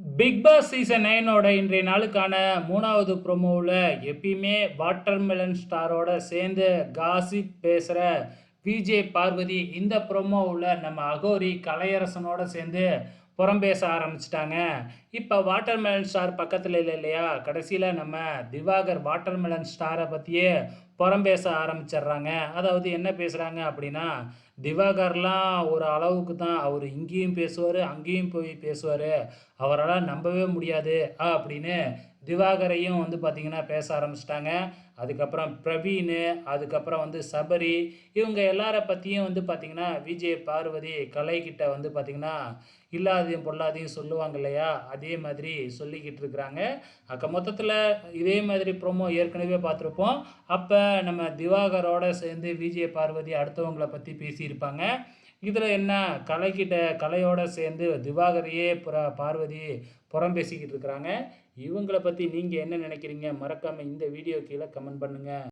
Big Boss season நைனோட இன்றைய நாளுக்கான மூணாவது ப்ரோமோவில் எப்பயுமே வாட்டர்மெலன் ஸ்டாரோட சேர்ந்து காசிப் பேசுகிற விஜே பார்வதி இந்த ப்ரோமோவில் நம்ம அகோரி கலையரசனோட சேர்ந்து புறம் பேச ஆரம்பிச்சிட்டாங்க. இப்போ வாட்டர்மெலன் ஸ்டார் பக்கத்தில் இல்லை இல்லையா? கடைசியில் நம்ம திவாகர் வாட்டர்மெலன் ஸ்டாரை பற்றியே புறம் பேச ஆரம்பிச்சிடுறாங்க. அதாவது என்ன பேசுகிறாங்க அப்படின்னா திவாகர்லாம் ஒரு அளவுக்கு தான் அவர் இங்கேயும் பேசுவார் அங்கேயும் போய் பேசுவார். அவரால் நம்பவே முடியாது அப்படின்னு திவாகரையும் வந்து பார்த்திங்கன்னா பேச ஆரம்பிச்சிட்டாங்க. அதுக்கப்புறம் பிரவீன் அதுக்கப்புறம் வந்து சபரி இவங்க எல்லார பற்றியும் வந்து பார்த்திங்கன்னா விஜய் பார்வதி கலைக்கிட்ட வந்து பார்த்திங்கன்னா இல்லாதையும் பொல்லாதையும் சொல்லுவாங்க இல்லையா? அதே மாதிரி சொல்லிக்கிட்டு இருக்கிறாங்க. அக்க மொத்தத்தில் இதே மாதிரி ப்ரோமோ ஏற்கனவே பார்த்துருப்போம். அப்போ நம்ம திவாகரோட சேர்ந்து விஜய பார்வதி அடுத்தவங்களை பற்றி பேசியிருப்பாங்க. இதில் என்ன? கலைக்கிட்ட கலையோட சேர்ந்து திவாகரையே புற பார்வதி புறம் பேசிக்கிட்டு இருக்கிறாங்க. இவங்களை பற்றி நீங்கள் என்ன நினைக்கிறீங்க? மறக்காமல் இந்த வீடியோ கீழே கமெண்ட் பண்ணுங்கள்